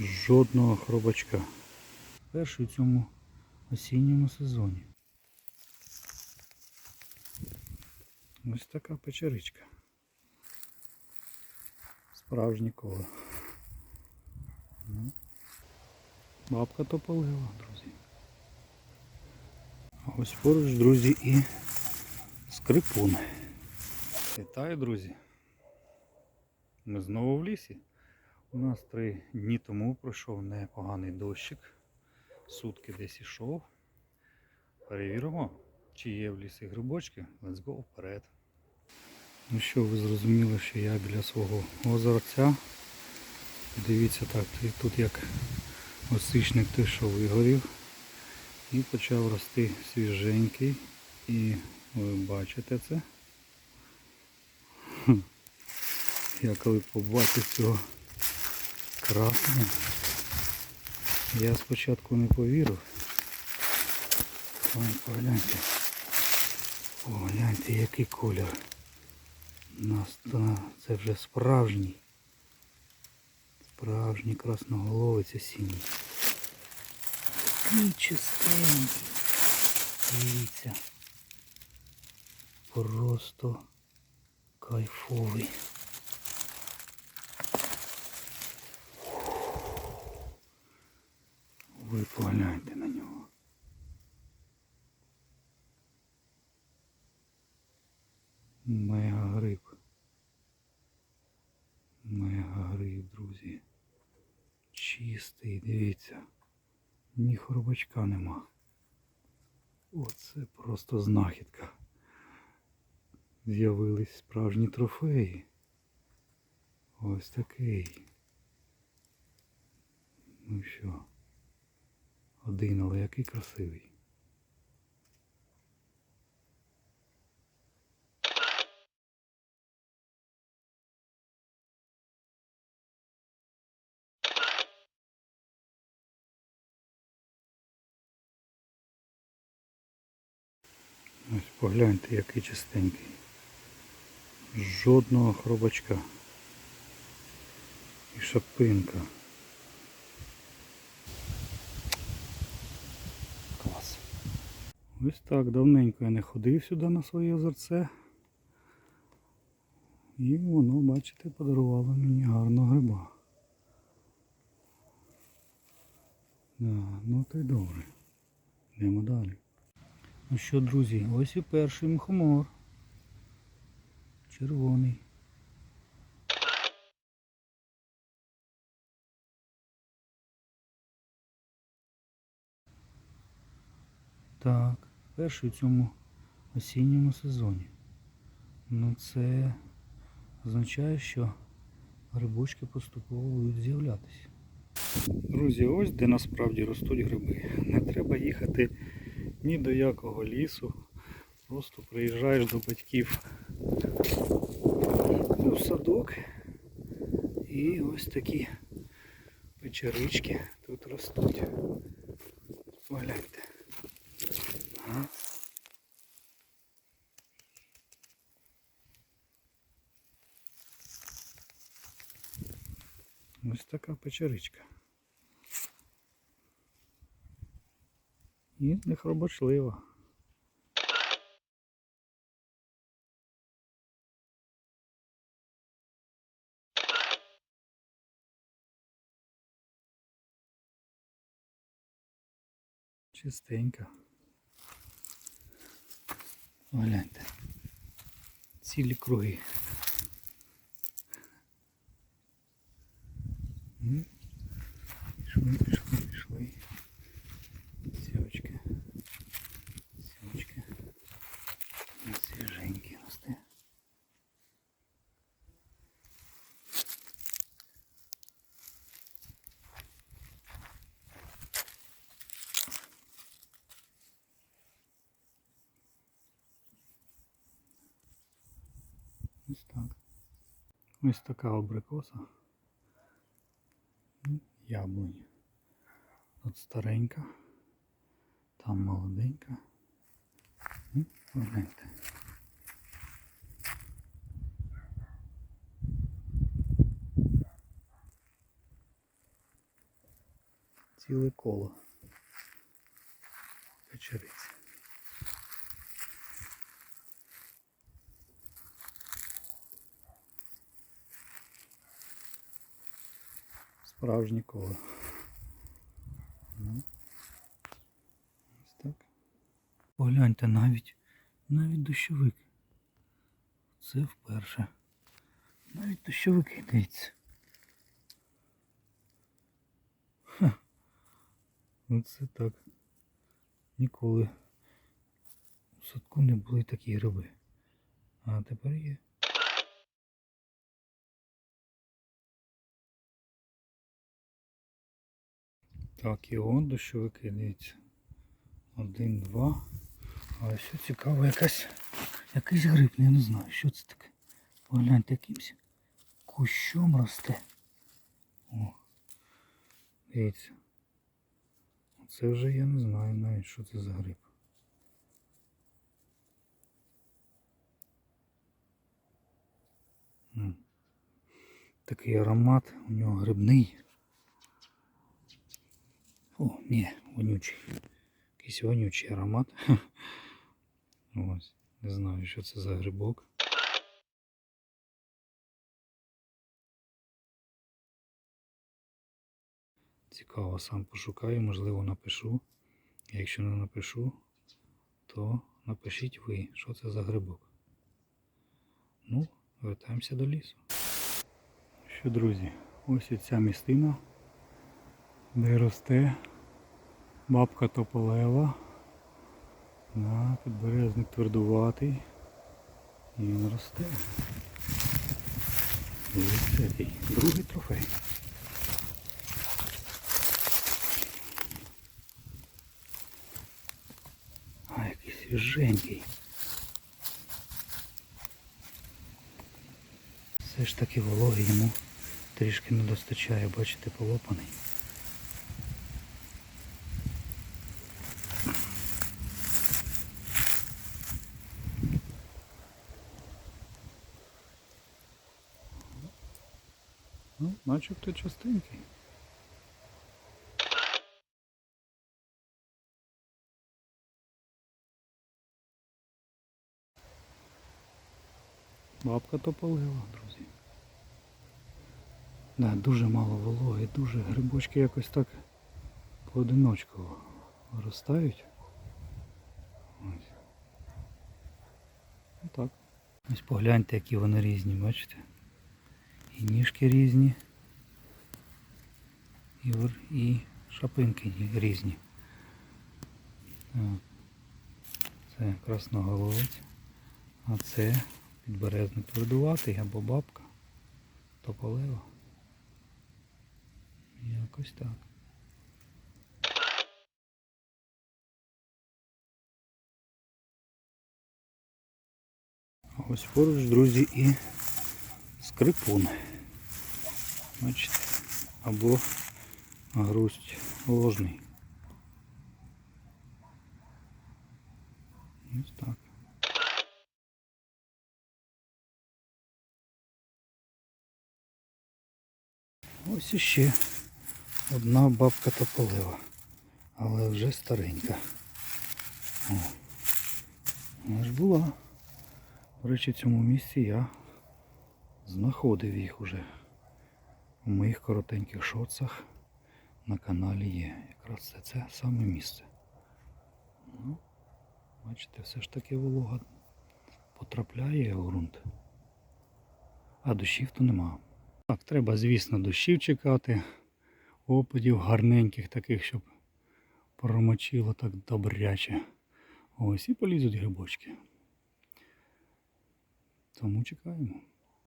Жодного хробачка. Перший у цьому осінньому сезоні. Ось така печеричка. Справжнє коло. Бабка тополива, друзі. А ось поруч, друзі, і скрипун. Вітаю, друзі. Ми знову в лісі. У нас три дні тому пройшов непоганий дощик. Сутки десь ішов. Перевіримо, чи є в лісі грибочки. Let's go вперед. Ну що, ви зрозуміли, що я біля свого озерця. Дивіться так, тут- як осичник той, що вигорів. І почав рости свіженький. І ви бачите це. Я коли побачив цього красного, я спочатку не повірив. Ой, погляньте. Погляньте, який колір. Це вже справжній. Справжній красноголовець осінній. Такий чистенький. Дивіться. Просто кайфовий. Ви погляньте на нього. Мега гриб. Мега гриб, друзі. Чистий, дивіться. Ні хробачка нема. Оце просто знахідка. З'явились справжні трофеї. Ось такий. Ну що? Один, але який красивий. Ось погляньте, який чистенький. Жодного хробачка. І шапинка. Ось так давненько я не ходив сюди на своє озерце. І воно, бачите, подарувало мені гарного гриба. Да, ну то й добре. Йдемо далі. Ну що, друзі, ось і перший мухомор. Червоний. Так, перший у цьому осінньому сезоні. Ну це означає, що грибочки поступово будуть з'являтися. Друзі, ось де насправді ростуть гриби. Не треба їхати ні до якого лісу. Просто приїжджаєш до батьків у садок і ось такі печерички тут ростуть. Погляньте. Ось така печеричка. І не хробочлива. Чистенька. Гляньте. Цілі круги. Пішов, Пішли, пішли, пішли. Сівочки. Сівочки. І свіженькі росте. Ось так. Ось така абрикоса. І Яблуні. Тут старенька, там молоденька. І погляньте. ціле коло. Печериці. Справжнє коло. Ну, Ось так. Погляньте навіть, навіть дощовик. Це вперше. Навіть дощовики дивіться. Ха. Оце так. Ніколи в садку не були такі гриби. А тепер є. Так, і он дощовики, дивіться. Один, два. А що цікаво, якась, якийсь гриб, я не знаю, що це таке. Погляньте, якимсь кущом росте. О, дивіться. Це вже я не знаю навіть, що це за гриб. Такий аромат, у нього грибний. О, ні, вонючий. Якийсь вонючий аромат. Ось. Не знаю, що це за грибок. Цікаво, сам пошукаю, можливо напишу. Якщо не напишу, то напишіть ви, що це за грибок. Ну, вертаємося до лісу. Що, друзі, ось і ця містина, де росте бабка тополева. На, підберезник твердуватий. І він росте. Дивіться, який другий трофей. А, який свіженький. Все ж таки вологи йому трішки не достачає, бачите, полопаний. Ну, начебто частинки. Бабка то полила, друзі. Да, дуже мало вологи, дуже грибочки якось так поодиночку виростають. Ось. Отак. Ось погляньте, які вони різні, бачите? І різні, і, шапинки різні. Це красноголовець, а це підберезник твердуватий або бабка, тополева. Якось так. Ось поруч, друзі, і скрипун. Бачите, або грусть ложний. Ось так. Ось іще одна бабка тополева, але вже старенька. О, вона ж була. До речі, в цьому місці я знаходив їх уже. У моїх коротеньких шоцах на каналі є. Якраз це, це саме місце. Ну, бачите, все ж таки волога потрапляє у ґрунт. А дощів то нема. Так, треба, звісно, дощів чекати. Опадів гарненьких таких, щоб промочило так добряче. Ось і полізуть грибочки. Тому чекаємо.